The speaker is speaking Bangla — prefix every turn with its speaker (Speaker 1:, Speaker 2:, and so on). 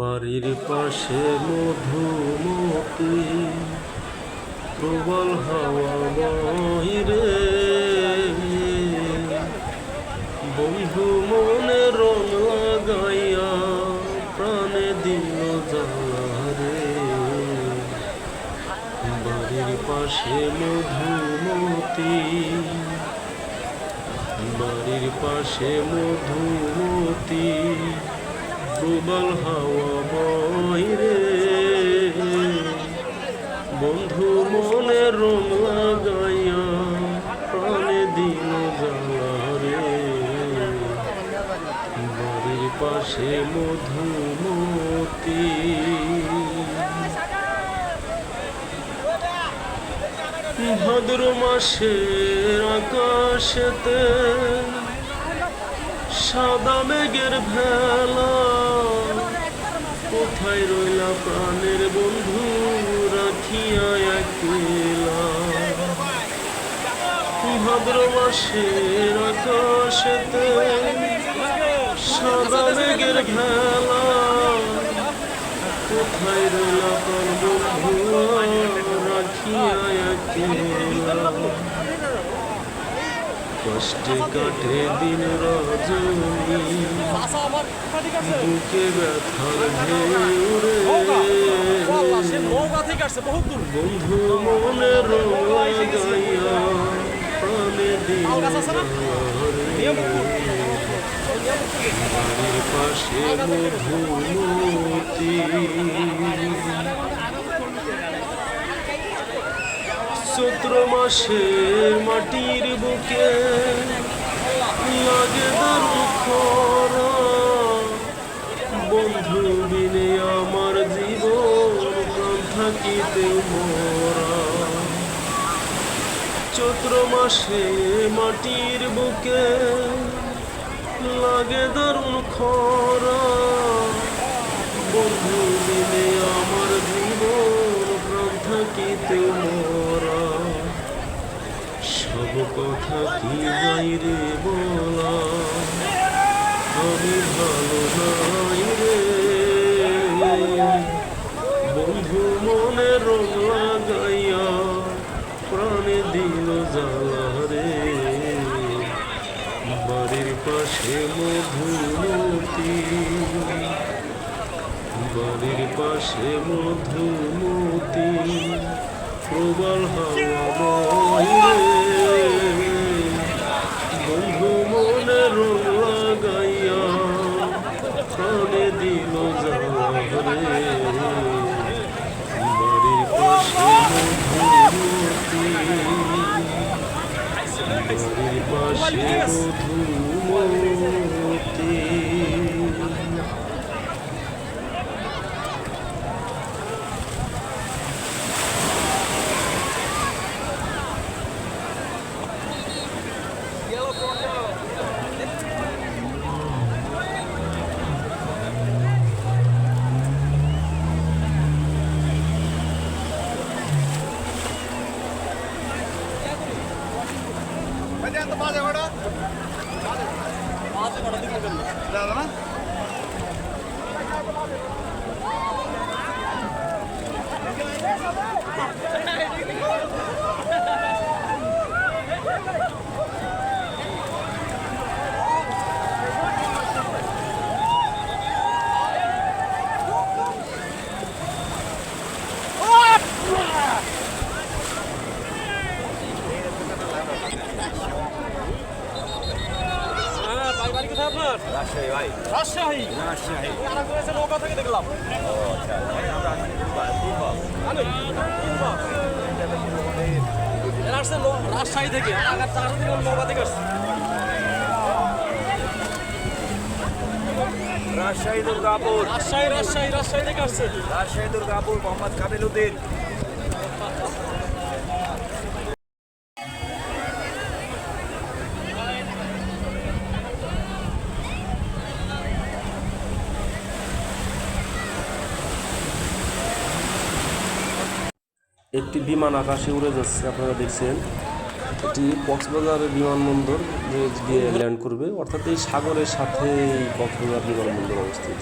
Speaker 1: বাড়ির পাশে মধুমতি, প্রবল হাওয়া বহিরে বন্ধু মনে রং লাগাইয়া প্রাণে দিল জ্বালারে বাড়ির পাশে মধুমতি, বাড়ির পাশে মধুমতি প্রবল হাওয়া বইরে বন্ধু মনে রং লাগাইয়া প্রাণে দিন জ্বালারে। বাড়ির পাশে মধুমতি। ভাদ্র মাসের আকাশেতে সাদা মেঘের ভেলা কোথায় রইলা প্রাণের বন্ধু? রাখিয়া একলা। ভাদ্র মাসের আকাশেতে সাদা মেঘের ভেলা। কোথায় রইলা প্রাণ বন্ধু? রাখিয়া একলা। কষ্টে কাটে দিন রজনী। বুকে ব্যথার বন্ধু মনে গাইয়া প্রাণে দিন পাশে মধুমতি। চৈত্র মাসের মাটির বুকে লাগে খরা। বন্ধু বিনে আমার জীবন প্রাণ থাকিতে মরা। চৈত্র মাসে মাটির বুকে লাগে দারুণ খরা। বন্ধু বিনে আমার জীবন প্রাণ থাকিতে মরা। কথা কি যাই রে বলা? আমি ভালো নাই রে। বন্ধু মনে রং লাগাইয়া প্রাণে দিল জ্বালা রে। বাড়ির পাশে মধুমতি। বাড়ির পাশে মধুমতি। প্রবল হাওয়া বইরে বন্ধু মনে রং লাগাইয়া প্রাণে দিল রে বাড়ির পাশে মধুমতি বাড়ির পাশে
Speaker 2: ఎంత బాధ ఎవడా బాధ আপনার?
Speaker 3: রাজশাহী ভাই।
Speaker 2: রাজশাহী?
Speaker 3: রাজশাহী।
Speaker 2: ওই আরেক নৌকা থেকে দেখলাম।
Speaker 3: আচ্ছা?
Speaker 2: এরা আসছে রাজশাহী থেকে। আগার চার দিন নৌকা থেকে আসছে।
Speaker 3: রাজশাহী দুর্গাপুর।
Speaker 2: রাজশাহী রাজশাহী রাজশাহী থেকে আসছে।
Speaker 3: রাজশাহী দুর্গাপুর মোহাম্মদ কাবিল উদ্দিন।
Speaker 1: একটি বিমান আকাশে উড়ে যাচ্ছে, আপনারা দেখছেন। এটি কক্সবাজার বিমানবন্দর গিয়ে ল্যান্ড করবে, অর্থাৎ এই সাগরের সাথে কক্সবাজার বিমানবন্দর অবস্থিত।